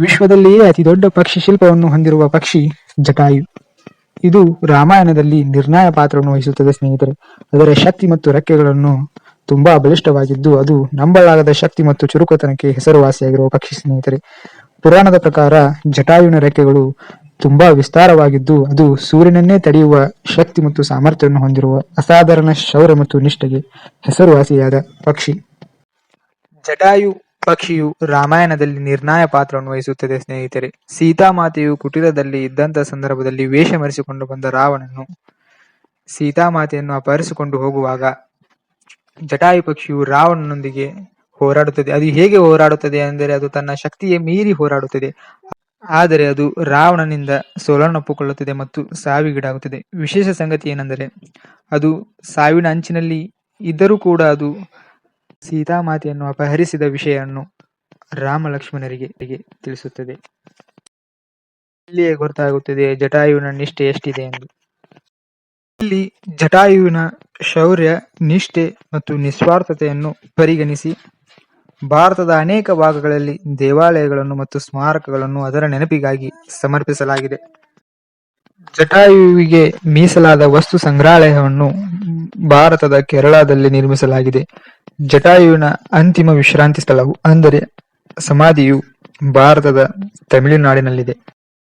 ವಿಶ್ವದಲ್ಲಿಯೇ ಅತಿ ದೊಡ್ಡ ಪಕ್ಷಿ ಶಿಲ್ಪವನ್ನು ಹೊಂದಿರುವ ಪಕ್ಷಿ ಜಟಾಯು. ಇದು ರಾಮಾಯಣದಲ್ಲಿ ನಿರ್ಣಾಯ ಪಾತ್ರವನ್ನು ವಹಿಸುತ್ತದೆ, ಸ್ನೇಹಿತರೆ. ಅದರ ಶಕ್ತಿ ಮತ್ತು ರೆಕ್ಕೆಗಳನ್ನು ತುಂಬಾ ಬಲಿಷ್ಠವಾಗಿದ್ದು, ಅದು ನಂಬಲಾಗದ ಶಕ್ತಿ ಮತ್ತು ಚುರುಕುತನಕ್ಕೆ ಹೆಸರುವಾಸಿಯಾಗಿರುವ ಪಕ್ಷಿ, ಸ್ನೇಹಿತರೆ. ಪುರಾಣದ ಪ್ರಕಾರ ಜಟಾಯುವಿನ ರೆಕ್ಕೆಗಳು ತುಂಬಾ ವಿಸ್ತಾರವಾಗಿದ್ದು, ಅದು ಸೂರ್ಯನನ್ನೇ ತಡೆಯುವ ಶಕ್ತಿ ಮತ್ತು ಸಾಮರ್ಥ್ಯವನ್ನು ಹೊಂದಿರುವ ಅಸಾಧಾರಣ ಶೌರ್ಯ ಮತ್ತು ನಿಷ್ಠೆಗೆ ಹೆಸರುವಾಸಿಯಾದ ಪಕ್ಷಿ. ಜಟಾಯು ಪಕ್ಷಿಯು ರಾಮಾಯಣದಲ್ಲಿ ನಿರ್ಣಾಯ ಪಾತ್ರವನ್ನು ವಹಿಸುತ್ತದೆ, ಸ್ನೇಹಿತರೆ. ಸೀತಾಮಾತೆಯು ಕುಟೀರದಲ್ಲಿ ಇದ್ದಂತ ಸಂದರ್ಭದಲ್ಲಿ ವೇಷ ಮರೆಸಿಕೊಂಡು ಬಂದ ರಾವಣನು ಸೀತಾಮಾತೆಯನ್ನು ಅಪಹರಿಸಿಕೊಂಡು ಹೋಗುವಾಗ ಜಟಾಯು ಪಕ್ಷಿಯು ರಾವಣನೊಂದಿಗೆ ಹೋರಾಡುತ್ತದೆ. ಅದು ಹೇಗೆ ಹೋರಾಡುತ್ತದೆ ಅಂದರೆ, ಅದು ತನ್ನ ಶಕ್ತಿಯ ಮೀರಿ ಹೋರಾಡುತ್ತದೆ. ಆದರೆ ಅದು ರಾವಣನಿಂದ ಸೋಲನ್ನೊಪ್ಪಿಕೊಳ್ಳುತ್ತದೆ ಮತ್ತು ಸಾವಿಗೀಡಾಗುತ್ತದೆ. ವಿಶೇಷ ಸಂಗತಿ ಏನೆಂದರೆ, ಅದು ಸಾವಿನ ಅಂಚಿನಲ್ಲಿ ಇದ್ದರೂ ಕೂಡ ಅದು ಸೀತಾಮಾತೆಯನ್ನು ಅಪಹರಿಸಿದ ವಿಷಯವನ್ನು ರಾಮ ಲಕ್ಷ್ಮಣರಿಗೆ ತಿಳಿಸುತ್ತದೆ. ಇಲ್ಲಿಯೇ ಗೊತ್ತಾಗುತ್ತದೆ, ಜಟಾಯುವಿನ ನಿಷ್ಠೆ ಎಷ್ಟಿದೆ ಎಂದು. ಇಲ್ಲಿ ಜಟಾಯುವಿನ ಶೌರ್ಯ, ನಿಷ್ಠೆ ಮತ್ತು ನಿಸ್ವಾರ್ಥತೆಯನ್ನು ಪರಿಗಣಿಸಿ, ಭಾರತದ ಅನೇಕ ಭಾಗಗಳಲ್ಲಿ ದೇವಾಲಯಗಳನ್ನು ಮತ್ತು ಸ್ಮಾರಕಗಳನ್ನು ಅದರ ನೆನಪಿಗಾಗಿ ಸಮರ್ಪಿಸಲಾಗಿದೆ. ಜಟಾಯುವಿಗೆ ಮೀಸಲಾದ ವಸ್ತು ಸಂಗ್ರಹಾಲಯವನ್ನು ಭಾರತದ ಕೇರಳದಲ್ಲಿ ನಿರ್ಮಿಸಲಾಗಿದೆ. ಜಟಾಯುವಿನ ಅಂತಿಮ ವಿಶ್ರಾಂತಿ ಸ್ಥಳವು ಅಂದರೆ ಸಮಾಧಿಯು ಭಾರತದ ತಮಿಳುನಾಡಿನಲ್ಲಿದೆ.